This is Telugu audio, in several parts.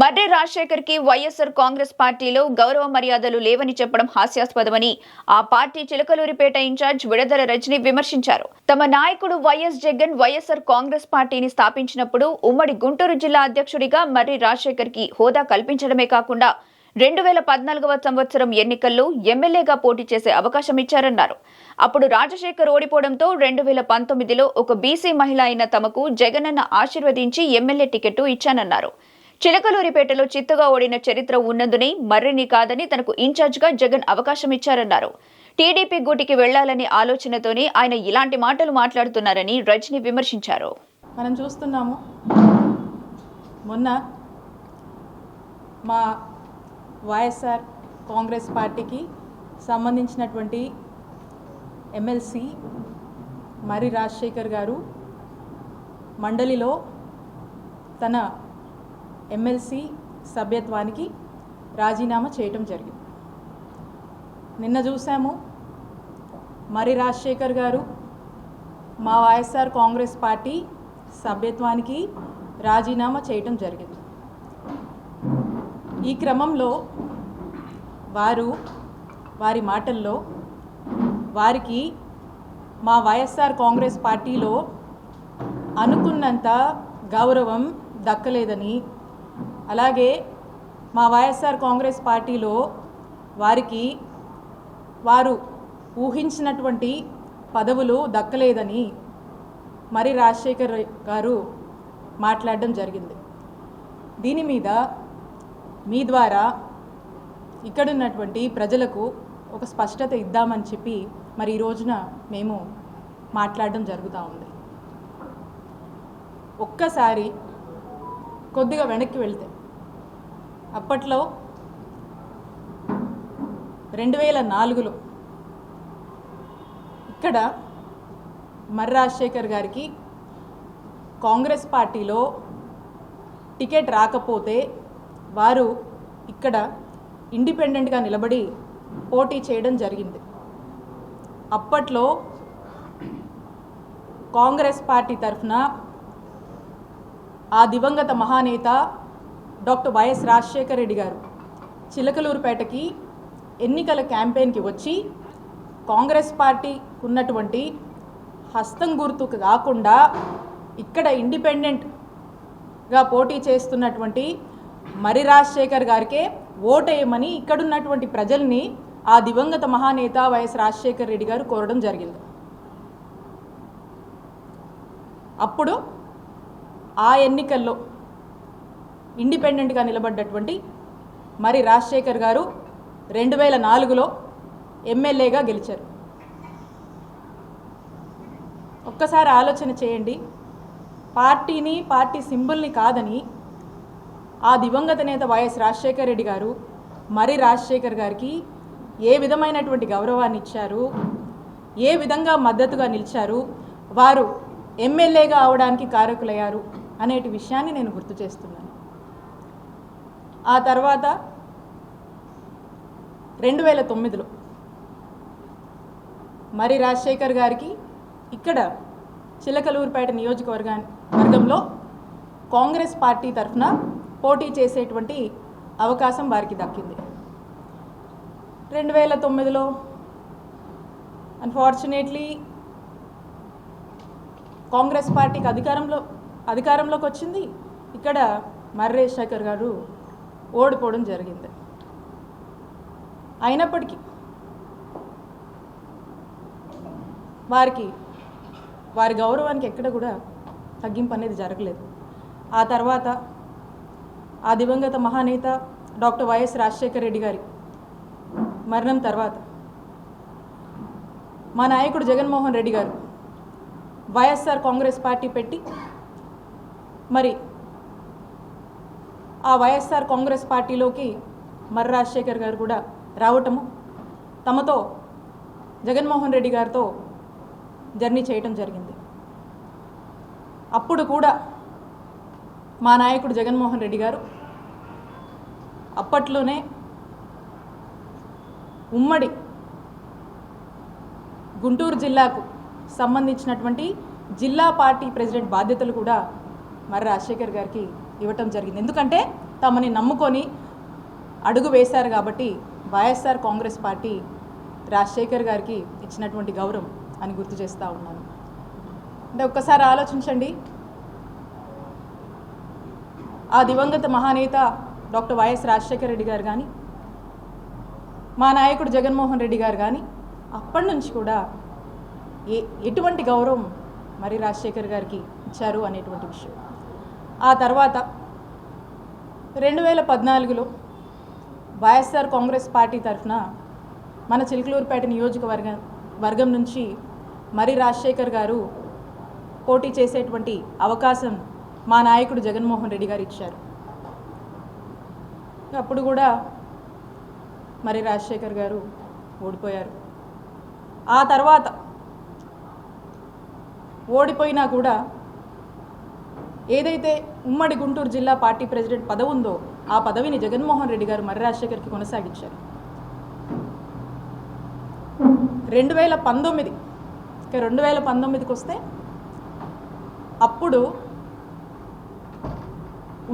మర్రి రాజశేఖర్కి వైఎస్ఆర్ కాంగ్రెస్ పార్టీలో గౌరవ మర్యాదలు లేవని చెప్పడం హాస్యాస్పదమని ఆ party Chilakaluripet in charge Vidadala Rajini విమర్శించారు. తమ నాయకుడు వైఎస్ జగన్ వైఎస్ఆర్ కాంగ్రెస్ పార్టీని స్థాపించినప్పుడు ఉమ్మడి గుంటూరు జిల్లా అధ్యక్షుడిగా మర్రి రాజశేఖర్కి హోదా కల్పించడమే కాకుండా రెండు వేల పద్నాలుగవ సంవత్సరం ఎన్నికల్లో ఎమ్మెల్యేగా పోటీ చేసే అవకాశం ఇచ్చారన్నారు. అప్పుడు రాజశేఖర్ ఓడిపోవడంతో రెండు వేల పంతొమ్మిదిలో ఒక బీసీ మహిళ అయిన తమకు జగనన్న ఆశీర్వదించి ఎమ్మెల్యే టికెట్ ఇచ్చానన్నారు. చిలకలూరిపేటలో చిత్తుగా ఓడిన చరిత్ర ఉన్నందునే మర్రిని కాదని తనకు ఇన్ఛార్జ్గా జగన్ అవకాశం ఇచ్చారన్నారు. టీడీపీ గూటికి వెళ్ళాలనే ఆలోచనతోనే ఆయన ఇలాంటి మాటలు మాట్లాడుతున్నారని రజని విమర్శించారు. మనం చూస్తున్నాము. మొన్న మా వైఎస్ఆర్ కాంగ్రెస్ పార్టీకి సంబంధించినటువంటి ఎమ్మెల్సీ మరి రాజశేఖర్ గారు మండలిలో తన ఎమ్మెల్సీ సభ్యత్వానికి రాజీనామా చేయటం జరిగింది. నిన్న చూసాము మరి రాజశేఖర్ గారు మా వైఎస్ఆర్ కాంగ్రెస్ పార్టీ సభ్యత్వానికి రాజీనామా చేయటం జరిగింది. ఈ క్రమంలో వారు వారి మాటల్లో వారికి మా వైఎస్ఆర్ కాంగ్రెస్ పార్టీలో అనుకున్నంత గౌరవం దక్కలేదని అలాగే మా వైఎస్ఆర్ కాంగ్రెస్ పార్టీలో వారికి వారు ఊహించినటువంటి పదవులు దక్కలేదని మరి రాజశేఖర్ గారు మాట్లాడడం జరిగింది. దీని మీద మీ ద్వారా ఇక్కడున్నటువంటి ప్రజలకు ఒక స్పష్టత ఇద్దామని చెప్పి మరి ఈ రోజున మేము మాట్లాడడం జరుగుతూ ఉంది. ఒక్కసారి కొద్దిగా వెనక్కి వెళ్తే అప్పట్లో రెండు వేల నాలుగులో ఇక్కడ మర్రి రాజశేఖర్ గారికి కాంగ్రెస్ పార్టీలో టికెట్ రాకపోతే వారు ఇక్కడ ఇండిపెండెంట్గా నిలబడి పోటీ చేయడం జరిగింది. అప్పట్లో కాంగ్రెస్ పార్టీ తరఫున ఆ దివంగత మహానేత డాక్టర్ వైఎస్ రాజశేఖర రెడ్డి గారు చిలకలూరుపేటకి ఎన్నికల క్యాంపెయిన్కి వచ్చి కాంగ్రెస్ పార్టీ ఉన్నటువంటి హస్తం గుర్తుకు కాకుండా ఇక్కడ ఇండిపెండెంట్గా పోటీ చేస్తున్నటువంటి మరి రాజశేఖర్ గారికే ఓటేయమని ఇక్కడున్నటువంటి ప్రజల్ని ఆ దివంగత మహానేత వైఎస్ రాజశేఖర్ రెడ్డి గారు కోరడం జరిగింది. అప్పుడు ఆ ఎన్నికల్లో ఇండిపెండెంట్గా నిలబడ్డటువంటి మరి రాజశేఖర్ గారు రెండు వేల నాలుగులో ఎమ్మెల్యేగా గెలిచారు. ఒక్కసారి ఆలోచన చేయండి. పార్టీని పార్టీ సింబల్ని కాదని ఆ దివంగత నేత వైఎస్ రాజశేఖర్ రెడ్డి గారు మరి రాజశేఖర్ గారికి ఏ విధమైనటువంటి గౌరవాన్ని ఇచ్చారు? ఏ విధంగా మద్దతుగా నిలిచారు? వారు ఎమ్మెల్యేగా అవడానికి కారకులయ్యారు అనేటి విషయాన్ని నేను గుర్తు చేస్తున్నాను. ఆ తర్వాత రెండు వేల తొమ్మిదిలో మరి రాజశేఖర్ గారికి ఇక్కడ చిలకలూరుపేట నియోజకవర్గా వర్గంలో కాంగ్రెస్ పార్టీ తరఫున పోటీ చేసేటువంటి అవకాశం వారికి దక్కింది. రెండు వేల తొమ్మిదిలో అన్ఫార్చునేట్లీ కాంగ్రెస్ పార్టీకి అధికారంలో అధికారంలోకి వచ్చింది. ఇక్కడ మర్రేష్ శేఖర్ గారు ఓడిపోవడం జరిగింది. అయినప్పటికీ వారికి వారి గౌరవానికి ఎక్కడ కూడా తగ్గింపు అనేది జరగలేదు. ఆ తర్వాత ఆ దివంగత మహానేత డాక్టర్ వైఎస్ రాజశేఖర రెడ్డి గారి మరణం తర్వాత మా నాయకుడు జగన్మోహన్ రెడ్డి గారు వైఎస్ఆర్ కాంగ్రెస్ పార్టీ పెట్టి మరి ఆ వైఎస్ఆర్ కాంగ్రెస్ పార్టీలోకి మర్రి రాజశేఖర్ గారు కూడా రావటము తమతో జగన్మోహన్ రెడ్డి గారితో జర్నీ చేయటం జరిగింది. అప్పుడు కూడా మా నాయకుడు జగన్మోహన్ రెడ్డి గారు అప్పట్లోనే ఉమ్మడి గుంటూరు జిల్లాకు సంబంధించినటువంటి జిల్లా పార్టీ ప్రెసిడెంట్ బాధ్యతలు కూడా మర్రి రాజశేఖర్ గారికి ఇవ్వటం జరిగింది. ఎందుకంటే తమని నమ్ముకొని అడుగు వేశారు కాబట్టి వైఎస్ఆర్ కాంగ్రెస్ పార్టీ రాజశేఖర్ గారికి ఇచ్చినటువంటి గౌరవం అని గుర్తు చేస్తూ ఉన్నాను. అంటే ఒక్కసారి ఆలోచించండి. ఆ దివంగత మహానేత డాక్టర్ వైఎస్ రాజశేఖర రెడ్డి గారు కానీ మా నాయకుడు జగన్మోహన్ రెడ్డి గారు కానీ అప్పటి నుంచి కూడా ఏ ఎటువంటి గౌరవం మరి రాజశేఖర్ గారికి ఇచ్చారు అనేటువంటి విషయం. ఆ తర్వాత రెండు వేల పద్నాలుగులో వైఎస్ఆర్ కాంగ్రెస్ పార్టీ తరఫున మన చిలుకలూరుపేట నియోజకవర్గం వర్గం నుంచి మరి రాజశేఖర్ గారు పోటీ చేసేటువంటి అవకాశం మా నాయకుడు జగన్మోహన్ రెడ్డి గారు ఇచ్చారు. అప్పుడు కూడా మరి రాజశేఖర్ గారు ఓడిపోయారు. ఆ తర్వాత ఓడిపోయినా కూడా ఏదైతే ఉమ్మడి గుంటూరు జిల్లా పార్టీ ప్రెసిడెంట్ పదవి ఉందో ఆ పదవిని జగన్మోహన్ రెడ్డి గారు మర్రి రాజశేఖర్కి కొనసాగించారు. రెండు వేల పంతొమ్మిది రెండు వేల పంతొమ్మిదికి వస్తే అప్పుడు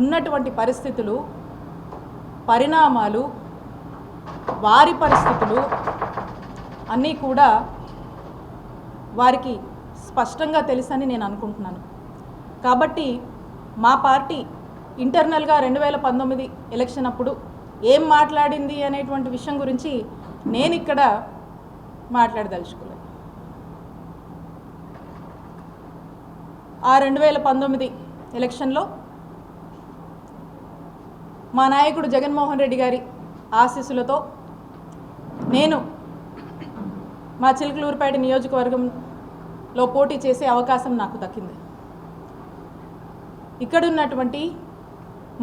ఉన్నటువంటి పరిస్థితులు పరిణామాలు వారి పరిస్థితులు అన్నీ కూడా వారికి స్పష్టంగా తెలుసని నేను అనుకుంటున్నాను. కాబట్టి మా పార్టీ ఇంటర్నల్గా రెండు వేల పంతొమ్మిది ఎలక్షన్ అప్పుడు ఏం మాట్లాడింది అనేటువంటి విషయం గురించి నేను ఇక్కడ మాట్లాడదలుచుకోలేదు ఆ రెండు వేల పంతొమ్మిది ఎలక్షన్లో మా నాయకుడు జగన్మోహన్ రెడ్డి గారి ఆశీస్సులతో నేను మా చిలుకలూరుపేట నియోజకవర్గంలో పోటీ చేసే అవకాశం నాకు దక్కింది. ఇక్కడ ఉన్నటువంటి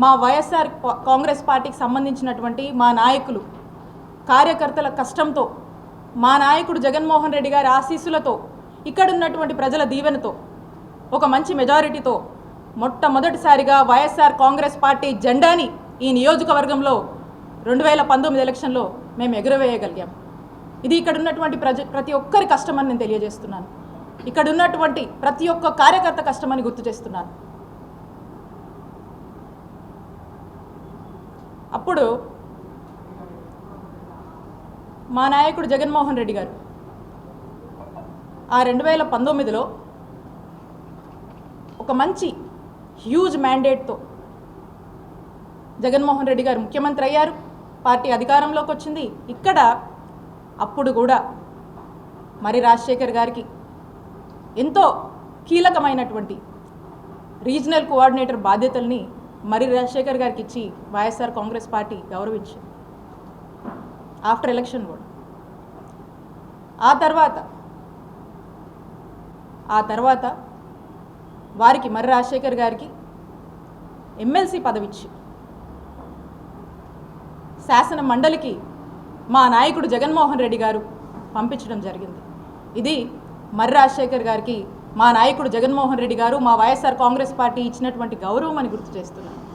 మా వైఎస్ఆర్ కాంగ్రెస్ పార్టీకి సంబంధించినటువంటి మా నాయకులు కార్యకర్తల కష్టంతో మా నాయకుడు జగన్మోహన్ రెడ్డి గారి ఆశీస్సులతో ఇక్కడ ఉన్నటువంటి ప్రజల దీవెనతో ఒక మంచి మెజారిటీతో మొట్టమొదటిసారిగా వైఎస్ఆర్ కాంగ్రెస్ పార్టీ జెండాని ఈ నియోజకవర్గంలో రెండు వేల పంతొమ్మిది ఎలక్షన్లో మేము ఎగురవేయగలిగాం. ఇది ఇక్కడ ఉన్నటువంటి ప్రజ ప్రతి ఒక్కరి కష్టమని నేను తెలియజేస్తున్నాను. ఇక్కడ ఉన్నటువంటి ప్రతి ఒక్క కార్యకర్త కష్టమని గుర్తు చేస్తున్నాను. అప్పుడు మా నాయకుడు జగన్మోహన్ రెడ్డి గారు ఆ రెండు వేల పంతొమ్మిదిలో ఒక మంచి హ్యూజ్ మ్యాండేట్తో జగన్మోహన్ రెడ్డి గారు ముఖ్యమంత్రి అయ్యారు. పార్టీ అధికారంలోకి వచ్చింది. ఇక్కడ అప్పుడు కూడా మరి రాజశేఖర్ గారికి ఎంతో కీలకమైనటువంటి రీజనల్ కోఆర్డినేటర్ బాధ్యతల్ని మరి రాజశేఖర్ గారికి ఇచ్చి వైఎస్ఆర్ కాంగ్రెస్ పార్టీ గౌరవించింది. ఆఫ్టర్ ఎలక్షన్ కూడా. ఆ తర్వాత ఆ తర్వాత వారికి మర్రి రాజశేఖర్ గారికి ఎమ్మెల్సీ పదవిచ్చి శాసన మండలికి మా నాయకుడు జగన్మోహన్ రెడ్డి గారు పంపించడం జరిగింది. ఇది మర్రి రాజశేఖర్ గారికి మా నాయకుడు జగన్మోహన్ రెడ్డి గారు మా వైఎస్ఆర్ కాంగ్రెస్ పార్టీ ఇచ్చినటువంటి గౌరవం అని గుర్తు చేస్తున్నాను.